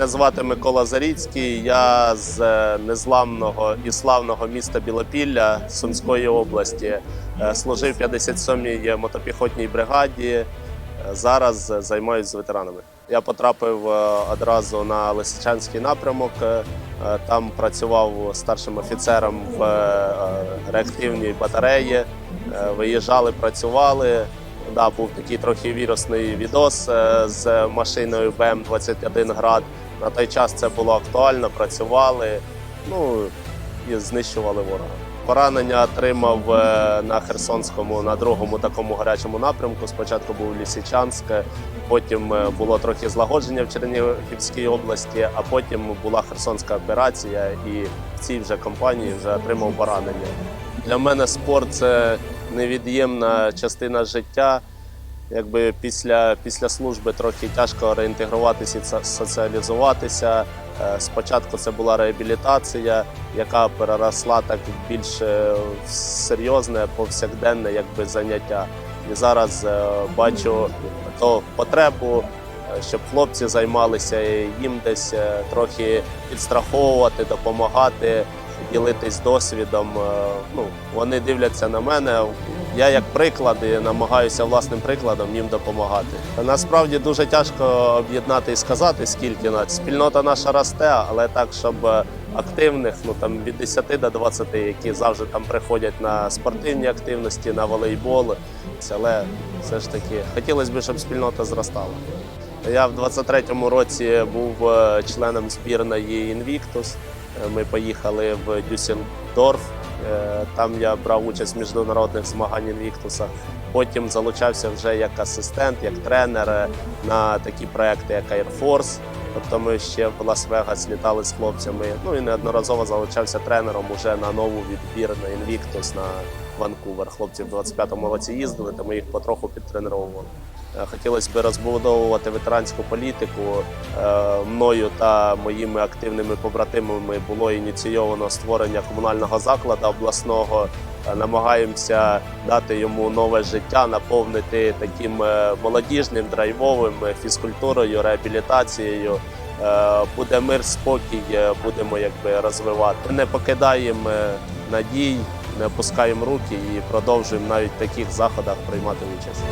Мене звати Микола Заріцький. Я з е, незламного і славного міста Білопілля Сумської області. Е, Служив 57-й мотопіхотній бригаді. Е, Зараз займаюся з ветеранами. Я потрапив одразу на Лисичанський напрямок. Там працював старшим офіцером в реактивній батареї. Виїжджали, працювали. Да, був такий трохи вірусний відос з машиною БМ-21 град. На той час це було актуально, працювали ну, і знищували ворога. Поранення отримав е, на Херсонському, на другому такому гарячому напрямку. Спочатку був Лісичанськ, потім е, було трохи злагодження в Чернігівській області, а потім була Херсонська операція, і в цій вже компанії вже отримав поранення. Для мене спорт це невід'ємна частина життя. Якби після, після служби трохи тяжко реінтегруватися соціалізуватися. Е, Спочатку це була реабілітація, яка переросла так більш е, серйозне повсякденне якби, заняття. І зараз е, бачу то потребу, щоб хлопці займалися їм десь трохи підстраховувати, допомагати, ділитись досвідом. Ну, вони дивляться на мене. Я як приклад і намагаюся власним прикладом їм допомагати. Насправді дуже тяжко об'єднати і сказати, скільки нас. Спільнота наша росте, але так, щоб е, активних, ну там від 10 до 20, які завжди там приходять на спортивні активності, на волейбол. Але все ж таки хотілося б, щоб спільнота зростала. Я в 23-му році був е, членом збірної Invictus. Е, Ми поїхали в Дюссельдорф. Е, Там я брав участь в міжнародних змаганнях Віктуса. Потім залучався вже як асистент, як тренер е, на такі проекти, як Air Force. Тобто ми ще в Лас-Вегас літали з хлопцями. Ну і неодноразово залучався тренером уже на нову відбір на Invictus на Ванкувер. Хлопці в 25-му році їздили, то ми їх потроху підтренували. Е, Хотілося б розбудовувати ветеранську політику. Е, Мною та моїми активними побратимами було ініційовано створення комунального закладу обласного. Е, Намагаємося дати йому нове життя, наповнити таким молодіжним, драйвовим фізкультурою, реабілітацією. Буде мир, спокій, будемо якби розвивати. Не покидаємо надій, не опускаємо руки і продовжуємо навіть в таких заходах приймати участь.